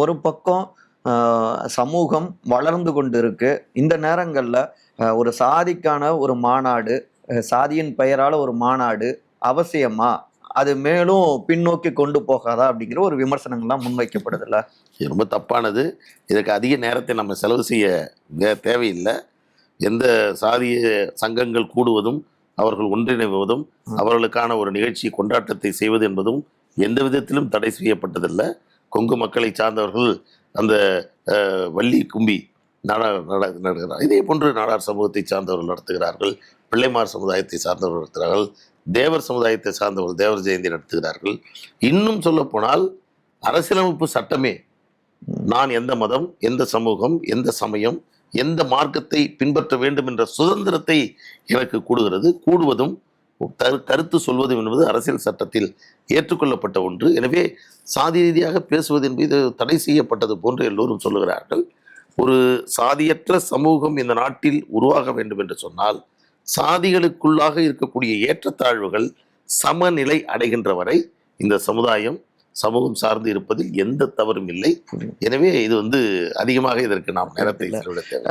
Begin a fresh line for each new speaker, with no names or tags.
ஒரு பக்கம் சமூகம் வளர்ந்து கொண்டு இருக்கு இந்த நேரங்கள்ல ஒரு சாதிக்கான ஒரு மாநாடு சாதியின் பெயரால ஒரு மாநாடு அவசியமா? அது மேலும் பின்னோக்கி கொண்டு போகாதா? அப்படிங்கிற ஒரு விமர்சனங்கள்லாம் முன்வைக்கப்படுதுல்ல.
இது ரொம்ப தப்பானது. இதற்கு அதிக நேரத்தை நம்ம செலவு செய்ய தேவையில்லை. எந்த சாதிய சங்கங்கள் கூடுவதும் அவர்கள் ஒன்றிணைவதும். அவர்களுக்கான ஒரு நிகழ்ச்சி கொண்டாட்டத்தை செய்வது என்பதும் எந்த விதத்திலும் தடை செய்யப்பட்டதில்லை. கொங்கு மக்களை சார்ந்தவர்கள் அந்த வள்ளி கும்பி நாடா நட நடக்கிறார். இதே போன்று நாடார் சமூகத்தை சார்ந்தவர்கள் நடத்துகிறார்கள். பிள்ளைமார் சமுதாயத்தை சார்ந்தவர்கள் நடத்துகிறார்கள். தேவர் சமுதாயத்தை சார்ந்தவர்கள் தேவர் ஜெயந்தி நடத்துகிறார்கள். இன்னும் சொல்லப்போனால் அரசியலமைப்பு சட்டமே நான் எந்த மதம் எந்த சமூகம் எந்த சமயம் எந்த மார்க்கத்தை பின்பற்ற வேண்டும் என்ற சுதந்திரத்தை எனக்கு கூடுகிறது. கூடுவதும் கருத்து சொல்வதும் என்பது அரசியல் சட்டத்தில் ஏற்றுக்கொள்ளப்பட்ட ஒன்று. எனவே சாதி ரீதியாக பேசுவது என்பது தடை செய்யப்பட்டது போன்று எல்லோரும் சொல்லுகிறார்கள். ஒரு சாதியற்ற சமூகம் இந்த நாட்டில் உருவாக வேண்டும் என்று சொன்னால் சாதிகளுக்குள்ளாக இருக்கக்கூடிய ஏற்றத்தாழ்வுகள் சமநிலை அடைகின்ற வரை இந்த சமுதாயம் சமூகம் சார்ந்து இருப்பதில் எந்த தவறும் இல்லை. எனவே இது வந்து அதிகமாக இதற்கு நாம் நேரத்தை செலவிட தேவை